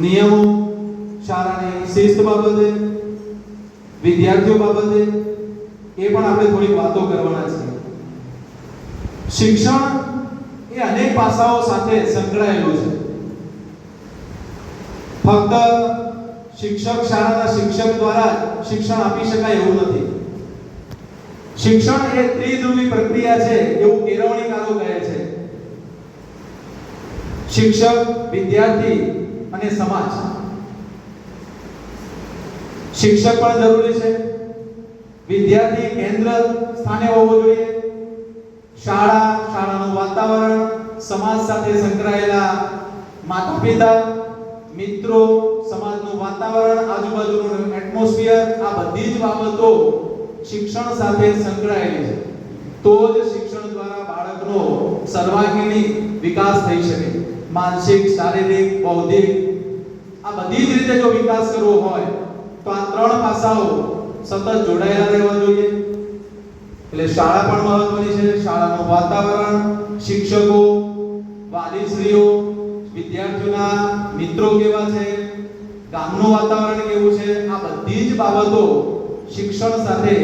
નિયમો, શાળાની શિસ્ત બાબતે, વિદ્યાર્થીઓ બાબતે એ પણ આપણે થોડી વાતો કરવાના છે શિક્ષણ એ અનેક પાસાઓ સાથે સંકળાયેલું છે. ફક્ત શિક્ષક શાળાના શિક્ષક દ્વારા શિક્ષણ આપી શકાય એવું નથી. શિક્ષણ એ ત્રિધ્રુવી પ્રક્રિયા છે, એવું કેળવણીકારો કહે છે. શિક્ષક, વિદ્યાર્થી અને સમાજ. શિક્ષક પણ જરૂરી છે. વિદ્યાર્થી કેન્દ્ર સ્થાને હોવો જોઈએ. શાળા, શાળાનું વાતાવરણ, સમાજ સાથે સંકળાયેલા માતા પિતા મિત્રો, સમાજનું વાતાવરણ, આજુબાજુનું એટમોસ્ફિયર આ બધી જ બાબતો શિક્ષણ સાથે સંકળાયેલી છે. તો જ શિક્ષણ દ્વારા બાળકનો સર્વાંગીણી વિકાસ થઈ શકે. માનસિક, શારીરિક, બૌદ્ધિક, આ બધી જ રીતે જો વિકાસ કરવો હોય, તો આ ત્રણ પાસાઓ સતત જોડાયેલા રહેવા જોઈએ. એટલે શાળા પણ મહત્વની છે. શાળાનું વાતાવરણ, શિક્ષકો, વાલીશ્રીઓ, વિદ્યાર્થીઓના મિત્રો કેવા છે? ગામનું વાતાવરણ કેવું છે? આ બધી જ બાબતો શિક્ષણ સાથે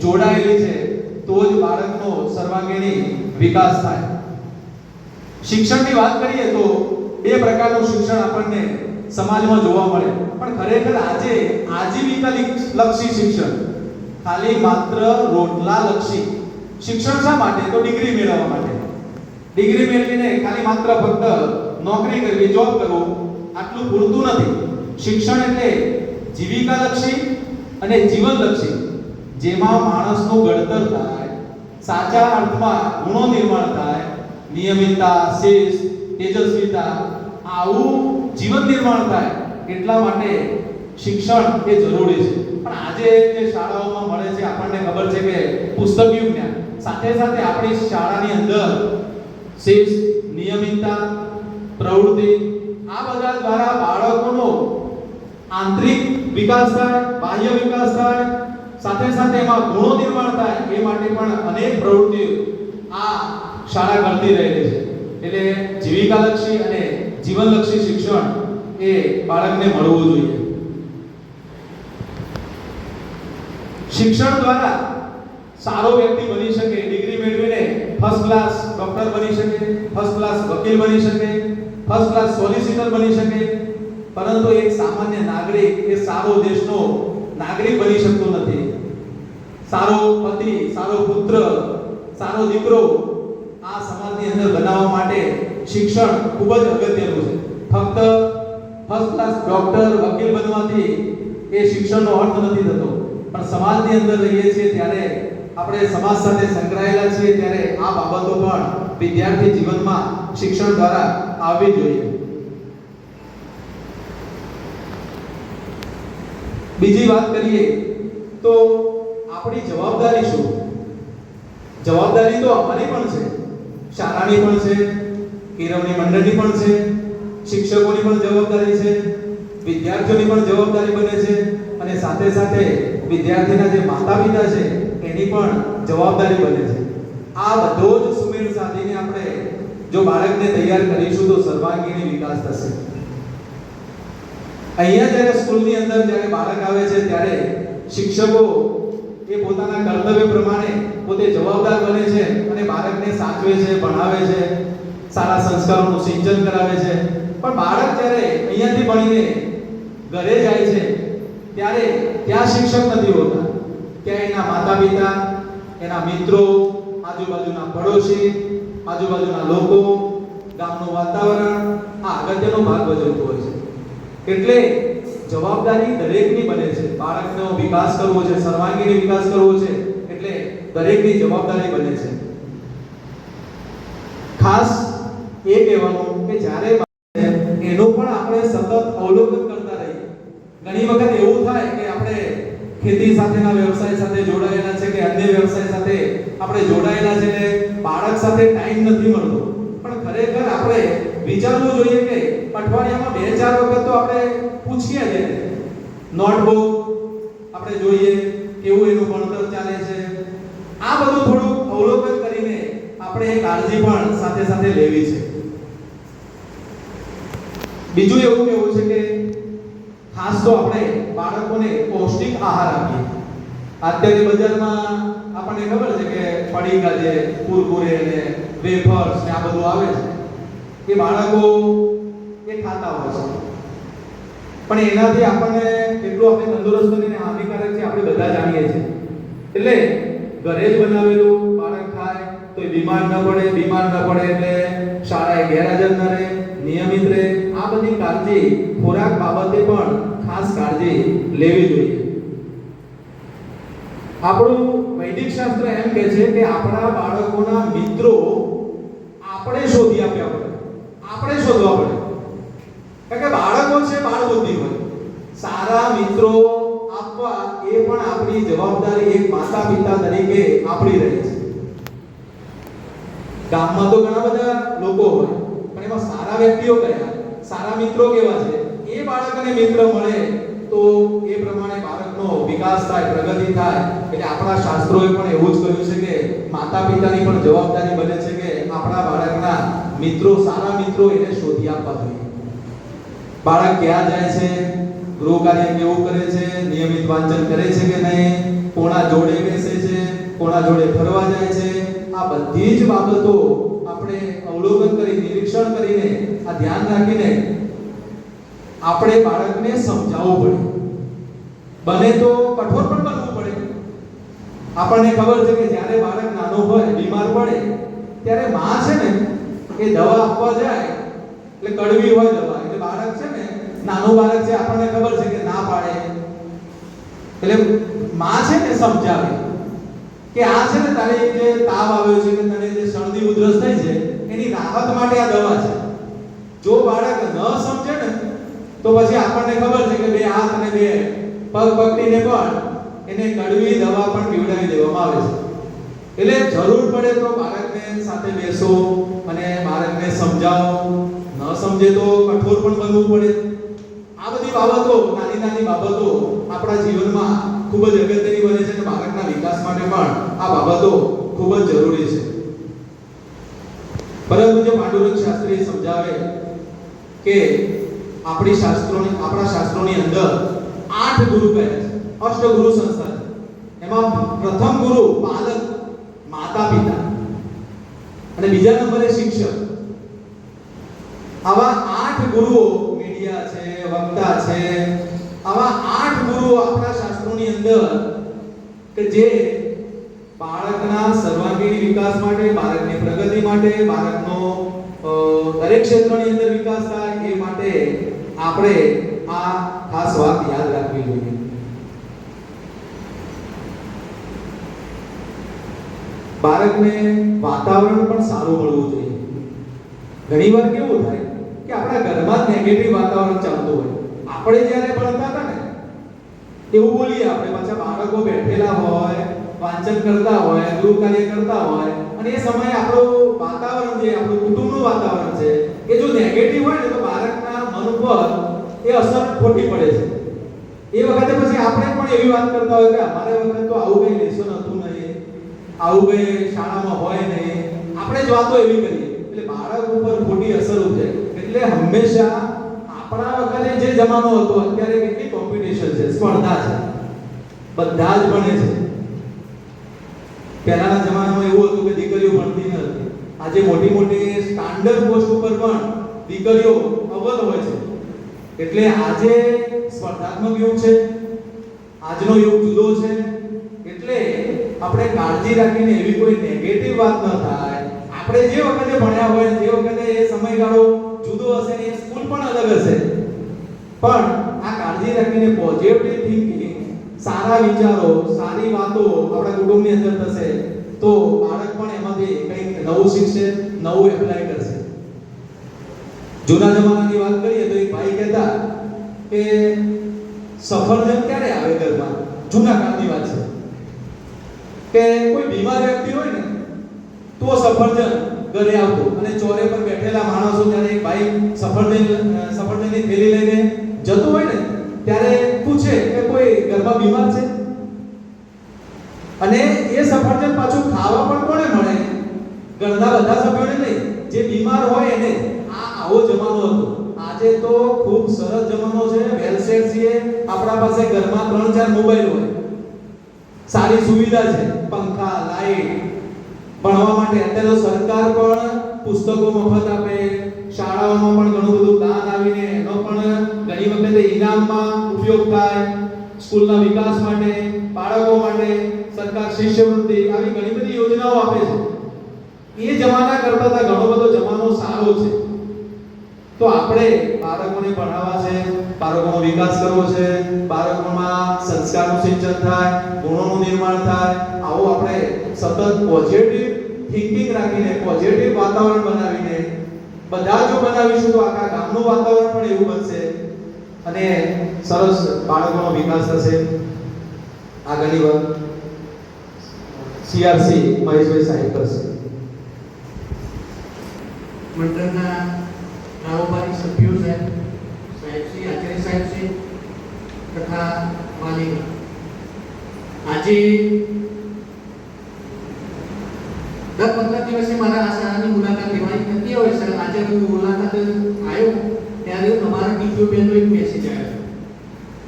જોડાયેલી છે. તો જ બાળકનો સર્વાંગીણી વિકાસ થાય. શિક્ષણની વાત કરીએ તો બે પ્રકારનું શિક્ષણ આપણને સમાજમાં જોવા મળે. પણ ખરેખર આજે આજીવિકા લક્ષી શિક્ષણ, ખાલી માત્ર રોટલા લક્ષી શિક્ષણ શા માટે? તો ડિગ્રી મેળવવા માટે. ડિગ્રી મેળવીને ખાલી માત્ર ફક્ત નોકરી કરવી, જોબ કરવો, આટલું પૂરતું નથી. શિક્ષણ એટલે જીવિકા લક્ષી અને જીવન લક્ષી જેમાં માણસનું ઘડતર થાય, સાચા અર્થમાં ગુણો નિર્માણ થાય નિયમિતતા શેષ તેજસ્વીતા આવું જીવન નિર્માણ થાય એટલા માટે શિક્ષણ એ જરૂરી છે. પણ આજે જે શાળાઓમાં મળે છે, આપણને ખબર છે કે પુસ્તકીય જ્ઞાન સાથે સાથે આપણી શાળાની અંદર શેષ નિયમિતતા, પ્રવૃત્તિ આ બધા દ્વારા બાળકોનો આંતરિક વિકાસ થાય, બાહ્ય વિકાસ થાય, સાથે સાથે એમાં ગુણો નિર્માણ થાય એ માટે પણ અનેક પ્રવૃત્તિઓ આ શાળા કરતી રહેલી છે. એટલે જીવિકાલક્ષી અને જીવનલક્ષી શિક્ષણ એ બાળકને મળવું જોઈએ. શિક્ષણ દ્વારા સારો વ્યક્તિ બની શકે, ડિગ્રી મેળવીને ફર્સ્ટ ક્લાસ ડોક્ટર બની શકે ફર્સ્ટ ક્લાસ વકીલ બની શકે ફર્સ્ટ ક્લાસ સોલિસિટર બની શકે. પરંતુ એક સામાન્ય નાગરિક એ સારો દેશનો નાગરિક બની શકતો નથી. સારો પતિ, સારો પુત્ર, સારો દીકરો આ સમાજની અંદર બનાવવા માટે શિક્ષણ ખૂબ જ અગત્યનું છે. ફક્ત ફર્સ્ટ ક્લાસ ડોક્ટર વકીલ બનવાથી એ શિક્ષણનો અર્થ નથી થતો. પણ સમાજની અંદર રહીએ છીએ ત્યારે આપણે સમાજ સાથે સંકળાયેલા છીએ ત્યારે આ બાબતો પણ વિદ્યાર્થી જીવનમાં શિક્ષણ દ્વારા આવવી જોઈએ. બીજી વાત કરીએ તો આપણી જવાબદારી શું? જવાબદારી તો અમારી પણ છે. શાળાની પણ છે કેળવણી મંડળની પણ છે, શિક્ષકોની પણ જવાબદારી છે, વિદ્યાર્થીઓની પણ જવાબદારી બને છે અને સાથે સાથે વિદ્યાર્થીના જે માતા પિતા છે, એની પણ જવાબદારી બને છે. આ બધો જ સુમેળ સાધીને આપણે જો બાળકને તૈયાર કરીશું તો સર્વાંગીણી વિકાસ થશે. અહીંયા જ્યારે સ્કૂલની અંદર જ્યારે બાળક આવે છે, ત્યારે શિક્ષકો એ પોતાના કર્તવ્ય પ્રમાણે પોતે જવાબદાર બને છે અને બાળકને સાચવે છે, ભણાવે છે, સારા સંસ્કારોનું સિંચન કરાવે છે. પણ બાળક જ્યારે અહીંયાથી ભણીને ઘરે જાય છે, ત્યારે ત્યાં શિક્ષક નથી હોતા. ત્યાં એના માતા પિતા એના મિત્રો, આજુબાજુના પડોશી, આજુબાજુના લોકો, ગામનું વાતાવરણ, આ અગત્યનો ભાગ ભજવતું હોય છે. એટલે જવાબદારી દરેકની બને છે. બાળકનો વિકાસ કરવો છે, સર્વાંગીણ વિકાસ કરવો છે. દરેકની જવાબદારી બને છે. ખાસ એ કહેવાનું કે જ્યારે એનું પણ આપણે સતત અવલોકન કરતા રહીએ. ઘણી વખત એવું થાય કે આપણે ખેતી સાથેના વ્યવસાય સાથે જોડાયેલા છે કે અન્ય વ્યવસાય સાથે આપણે જોડાયેલા છે ને બાળક સાથે ટાઈમ નથી મળતો. પણ ખરેખર આપણે વિચારવું જોઈએ કે અઠવાડિયામાં બે, ચાર વખત તો આપણે પૂછીએ જ નોટબુક આપણે જોઈએ કેવું એનું ભણતર ચાલે છે આ બધું થોડું અવલોકન કરીને આપણે એ કાળજી પણ સાથે સાથે લેવી છે. બીજું એવું કેવું છે કે ખાસ તો આપણે બાળકોને પૌષ્ટિક આહાર આપીએ. અત્યારે બજારમાં આપણને ખબર છે કે પડીકા છે કુરકુરે ને વેફર્સ ને આ બધું આવે છે. એ બાળકો એ ખાતા હોય છે. પણ એનાથી આપણને કેટલું આપણે તંદુરસ્ત અને હાનિકારક છે, આપણે બધા જાણીએ છીએ. એટલે ઘરે જ બનાવેલું બીમાર ન પડે, બીમાર ન પડે એટલે શાળાએ ગેરહાજર ન રહે, નિયમિત રહે. આ બધી કાળજી ખોરાક બાબતે પણ ખાસ કાળજી લેવી જોઈએ. આપણું વૈદિક શાસ્ત્ર એમ કહે છે કે આપણા બાળકોના મિત્રો આપણે શોધી આપ્યા પડે આપણે શોધવા પડે. કારણ કે બાળકો છે બાળ બુદ્ધિ હોય. સારા મિત્રો આપવા એ પણ આપણી જવાબદારી એક માતા પિતા તરીકે આપણી રહે છે. ગામમાં તો ઘણા બધા લોકો હોય, પણ એમાં સારા વ્યક્તિઓ કયા? સારા મિત્રો કેવા છે? એ બાળકને મિત્ર મળે તો એ પ્રમાણે બાળકનો વિકાસ થાય, પ્રગતિ થાય. એટલે આપણા શાસ્ત્રોએ પણ એવું જ કહ્યું છે કે માતા પિતાની પણ જવાબદારી બને છે કે આપણા બાળકના મિત્રો, સારા મિત્રો એને શોધી આપવા જોઈએ. બાળક ક્યાં જાય છે? ગૃહ કાર્ય કેવું કરે છે? નિયમિત વાંચન કરે છે કે નહીં? કોણા જોડે બેસે છે? કોના જોડે ફરવા જાય છે? આ બધી જ બાબતો આપણે અવલોકન કરી, નિરીક્ષણ કરીને, આ ધ્યાન રાખીને આપણે બાળકને સમજાવવું પડે. બને તો કઠોર પણ બનવું પડે. આપણને ખબર છે કે જ્યારે બાળક નાનો હોય, બીમાર પડે, ત્યારે માં છે ને, એ દવા આપવા જાય, એટલે કડવી હોય દવા. એટલે બાળક છે ને, નાનું બાળક છે, આપણને ખબર છે કે ના પાડે. એટલે માં છે ને સમજાવે. કે આ છે ને તારે જે તાવ આવ્યો છે કે તને જે શરદી ઉધરસ થઈ છે, એની રાહત માટે આ દવા છે. જો બાળક ન સમજે ને, તો પછી આપણને ખબર છે કે બે હાથ અને બે પગ પકડીને પણ એને કડવી દવા પણ પીવડાવી દેવામાં આવે છે. એટલે જરૂર પડે તો બાળકને સાથે બેસો અને બાળકને સમજાવો. ન સમજે તો કઠોર પણ બનવું પડે. આ બધી બાબતો નાની નાની બાબતો આપણા જીવનમાં ખૂબ જ અગત્યની બને છે અને બાળકના વિકાસ માટે પણ આ બાબતો ખૂબ જ જરૂરી છે. પરંતુ જે પાંડુરંગ શાસ્ત્રી સમજાવે કે આપણી શાસ્ત્રોની, આપણા શાસ્ત્રોની અંદર આઠ ગુરુ કયા છે. અષ્ટગુરુ સંસ્થા એમાં પ્રથમ ગુરુ પાલક માતા, પિતા. અને બીજા નંબરે શિક્ષક. આવા આઠ ગુરુઓ મીડિયા છે, વક્તા છે આવા આઠ ગુરુઓ આપણા શાસ્ત્રોની અંદર કે જે બાળકના સર્વાંગીણ વિકાસ માટે, બાળકની પ્રગતિ માટે, બાળકનો દરેક ક્ષેત્રની અંદર વિકાસ થાય એ માટે આપણે આ ખાસ વાત યાદ રાખવી જોઈએ. બાળકને વાતાવરણ પણ સારું મળવું જોઈએ. ઘણીવાર કેવું થાય કે આપણા ઘરમાં નેગેટિવ વાતાવરણ ચાલતું હોય. આપણે જ્યારે ભણતા હતા ને એવું બોલીએ આપણે, પાછા બાળકો બેઠેલા હોય, વાંચન કરતા હોય ગૃહ કાર્ય કરતા હોય, અને એ સમયે આપણું વાતાવરણ જે આપણું કુટુંબનું વાતાવરણ છે, એ જો નેગેટિવ હોય ને, તો બાળકના મન ઉપર એ અસર ખોટી પડે છે. એ વખતે પછી આપણે પણ એવી વાત કરતા હોય કે અમારે વખતે તો આવું કઈ લેસન હતું નહીં, આવું કઈ શાળામાં હોય નહીં. આપણે જ વાતો એવી કરીએ. એટલે બાળક ઉપર ખોટી અસર ઉપજે એટલે હંમેશા આપણા જે જમાનો હતો, અત્યારે કેટલી કોમ્પિટિશન છે, સ્પર્ધા છે. બધા જ ભણે છે. પહેલાના જમાનામાં એવું હતું કે દીકરીઓ ભણતી ન હતી. આજે મોટી મોટી સ્ટાન્ડર્ડ પોસ્ટ ઉપર પણ દીકરીઓ અવ્વલ હોય છે. એટલે આજે સ્પર્ધાત્મક યુગ છે. આજનો યુગ જુદો છે. એટલે આપણે કાળજી રાખીને એવી કોઈ નેગેટિવ વાત ન થાય. આપણે જે વખતે ભણ્યા હોય, જે વખતે એ સમયગાળો જુદો હશે ને સ્કૂલ પણ અલગ હશે. પણ આ કાળજી રાખીને પોઝિટિવ થિંકિંગ સારા વિચારો, સારી વાતો આપણા કુટુંબની અંદર થશે, તો બાળક પણ એમાંથી કંઈક નવું શીખશે, નવું એપ્લાય કરશે. જૂના જમાનાની વાત કરીએ તો એક ભાઈ કહેતા કે સફરજન ક્યારે આવે ઘરમાં? જૂના કાળની વાત છે. કે કોઈ બીમાર વ્યક્તિ હોય ને, તો સફરજન ઘરે આવતો અને ચોરે પર બેઠેલા માણસો ત્યારે એક ભાઈ સફરજન સફરજનની થેલી લઈને ઘરમાં બીમાર છે. અને એ સફરજન પાછું ખાવા પણ કોને મળે? ઘરના બધા સભ્યોને નહીં. જે બીમાર હોય એને આ આવો જમાનો હતો. આજે તો ખૂબ સરસ જમાનો છે. વેલસેટ છે આપણા પાસે ઘરમાં ત્રણ ચાર મોબાઈલ હોય. સારી સુવિધા છે. પંખા, લાઈટ. ભણવા માટે અત્યારે સરકાર પણ પુસ્તકો મફત આપે. શાળાઓમાં પણ ઘણું બધું દાન આવીને એનો પણ ઘણી વખતે ઇનામમાં ઉપયોગ થાય. સ્કૂલના વિકાસ માટે, બાળકો માટે સરકાર શિષ્યવૃત્તિ આવી ઘણી બધી યોજનાઓ આપે છે. એ જમાના કરતા તો ઘણો બધો જમાનો સારો છે. તો આપણે બાળકોને ભણાવવા છે, બાળકોનો વિકાસ કરવો છે, બાળકોમાં સંસ્કારનું સિંચન થાય, ગુણોનું નિર્માણ થાય, આવું આપણે સતત પોઝિટિવ થિંકિંગ રાખીને પોઝિટિવ વાતાવરણ બનાવીને, બધા જો બનાવીશું તો આખા ગામનું વાતાવરણ પણ એવું બનશે. અને સરસ બાળકોનો વિકાસ થશે. આગળની વાત સીઆરસી મહેશભાઈ સાહેબ કરશે. મંડળના કારોબારી સભ્યો સાહેબ સાહેબશ્રી આચાર્ય સાહેબશ્રી તથા વાલીગણ આજે દર પંદર દિવસે મારા આ શાળાની મુલાકાત લેવાની થતી હોય છે. આજે હું મુલાકાત આવ્યો ત્યારે અમારા ટીચર બેનનો એક મેસેજ આવ્યો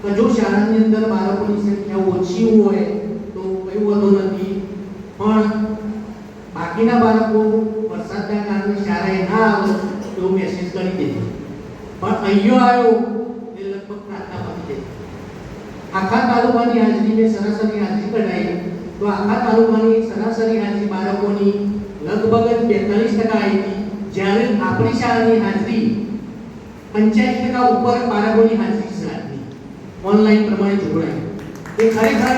કે જો શાળાની અંદર બાળકોની સંખ્યા ઓછી હોય તો કંઈ વધુ નથી, પણ બાકીના બાળકો વરસાદના કારણે શાળાએ ના આવે તો મેસેજ કરી દેજો. પણ અહીંયો આવ્યો એ લગભગ પ્રાર્થના પતી આખા તાલુકાની હાજરી મેં સરાસરી હાજરી કઢાવી તો આખા તાલુકાની સરાસરી હાજરી બાળકોની લગભગ બેતાલીસ ટકા આવી હતી. જ્યારે આપણી શાળાની હાજરી પંચાયત ટકા ઉપર બાળકોની હાજરી આજની ઓનલાઈન પ્રમાણે જોડાય. એ ખરેખર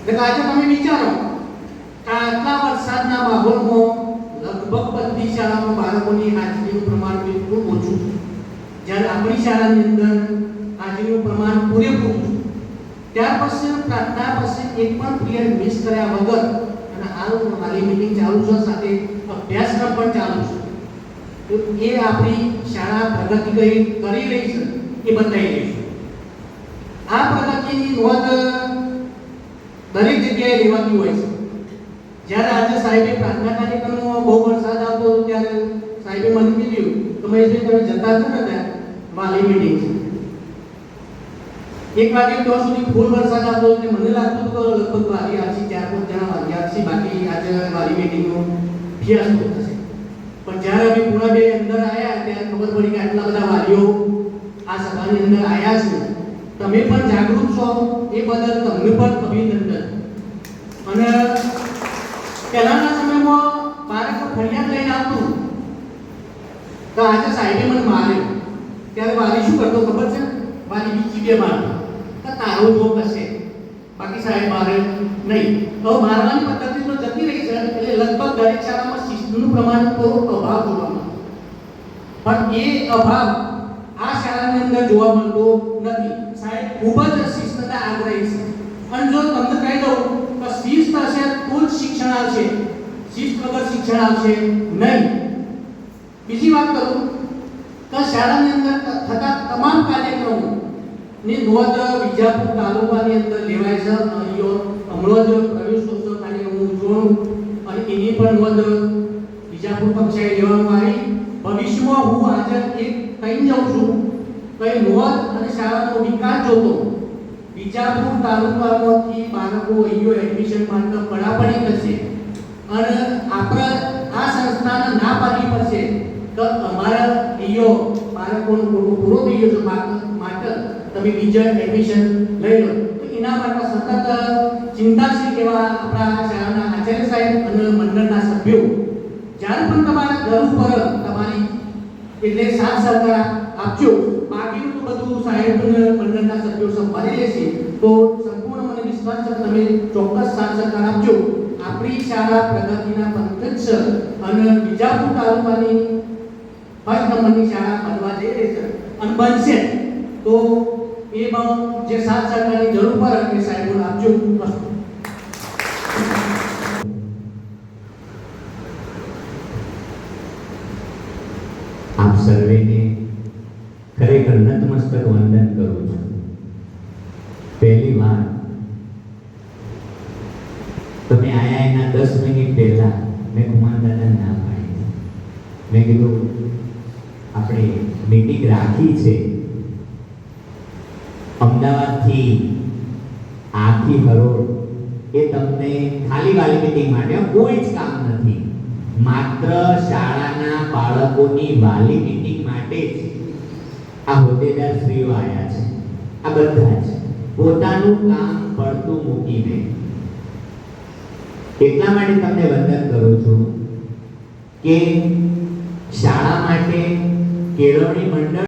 એટલે આજે તમે વિચારો કે આટલા વરસાદના માહોલમાં લગભગ બધી શાળામાં બાળકોની હાજરીનું પ્રમાણ બિલકુલ ઓછું જ્યારે આપણી શાળાની અંદર હાજરીનું પ્રમાણ પૂરેપૂરું ત્યાર પછી પ્રાર્થના પછી એક પણ પિરિયડ મિસ કર્યા વગર અને હાલ મારી મિટિંગ ચાલુ છે સાથે અભ્યાસક્રમ પણ ચાલુ છે. એ આપણી શાળા પ્રગતિ કરી કરી રહી છે, એ બતાવી રહી છે. આ પ્રગતિની નોંધ દરેક જગ્યાએ લેવાતી હોય છે. જ્યારે આજે સાહેબે પ્રાર્થના કાર્યક્રમમાં બહુ વરસાદ આવતો હતો ત્યારે સાહેબે મને કીધું મેં મહેશભાઈ, તમે જતા છો ને ત્યાં? વાલી મીટિંગ છે. એક વાગે તો સુધી ફૂલ વરસાદ આવતો હતો મને લાગતું હતું કે લગભગ વાલી આવશે ચાર પાંચ જણા વાલી આવશે બાકી આજે વાલી મીટિંગનો ફિયાસ્કો જ્યારે અમે પૂણા બે અંદર આવ્યા ત્યારે ખબર પડી કે આટલા બધા વાલીઓ આ સભાની અંદર આવ્યા છે. તમે પણ જાગૃત છો. એ બદલ તમને પણ અભિનંદન. અને પહેલાના સમયમાં બાળકો ફરિયાદ લઈને આવતું. તો આજે સાહેબે મને માર્યો. ત્યારે વાલી શું કરતો ખબર છે? વાલી બીજી બે મારતો તો તારો જો કશે બાકી સાહેબ મારે નહીં. તો મારવાની પદ્ધતિ તો જતી રહી છે. એટલે લગભગ દરેક શાળામાં શિસ્તનું પ્રમાણ તો અભાવ જોવા પણ એ અભાવ આ શાળાની અંદર જોવા મળતો નથી. સાહેબ, ખૂબ જ શિસ્તતા આગ્રહી છે. અને જો તમને કહી દઉં તો શિસ્ત હશે તો જ શિક્ષણ આવશે. શિસ્ત વગર શિક્ષણ આવશે નહીં. બીજી વાત કરું તો શાળાની અંદર થતા તમામ કાર્યક્રમો ની નોંધ વિજાપુર તાલુકાની અંદર લેવાય છે. અહીંયો હમણાં જ પ્રવેશોત્સવ કાર્યક્રમ ઉજવણું અને એની પણ નોંધ વિજાપુર છે લેવામાં આવી ભવિષ્યમાં હું હાજર એક કહી જાઉં છું? કઈ મોત અને શાળાનો વિકાસ જોતો. વિજાપુર તાલુકામાંથી બાળકો અહીંયો એડમિશન માટે પડાપડી કરશે. અને આપણે આ સંસ્થાને ના પાડવી પડશે. તો અમારા અહીંયો બાળકોનું કોટો પૂરો થઈ ગયો છે. માટે માટે તમે બીજા એડમિશન લઈ લો. તો એના માટે સતત ચિંતાશીલ એવા આપણા શાળાના આચાર્ય સાહેબ અને મંડળના સભ્યો જ્યારે પણ તમારા ઘર ઉપર તમારી એટલે સાથ સહકાર આપજો બાકીનું તો બધું સાહેબ મંડળના સભ્યો સંભાળી લેશે, તો સંપૂર્ણ મને વિશ્વાસ છે તમે ચોક્કસ સાથ સહકાર આપજો. આપણી શાળા પ્રગતિના પંકજ છે અને બીજાપુર તાલુકાની ફર્સ્ટ નંબરની શાળા બનવા જઈ રહી છે અને બનશે. તો એમાં જે સાથ સહકારની જરૂર પડે એ સાહેબોને આપજો. વંદન કરું છું. પહેલી વાર તમે આયા એના દસ મિનિટ પહેલા મેં કુમાર ના પાડી. મેં કીધું, આપણે મીટિંગ રાખી છે. અમદાવાદથી આખી હરોળ એ તમને ખાલી વાલી મીટિંગ માટે કોઈ જ કામ નથી. માત્ર શાળાના બાળકોની વાલી મીટિંગ માટે જ. આ હોદ્દેદાર સ્ત્રીઓ આવ્યા છે. આ બધા જ પોતાનું કામ પડતું મૂકીને. એટલા માટે તમને વંદન કરું છું કે શાળા માટે કેળવણી મંડળ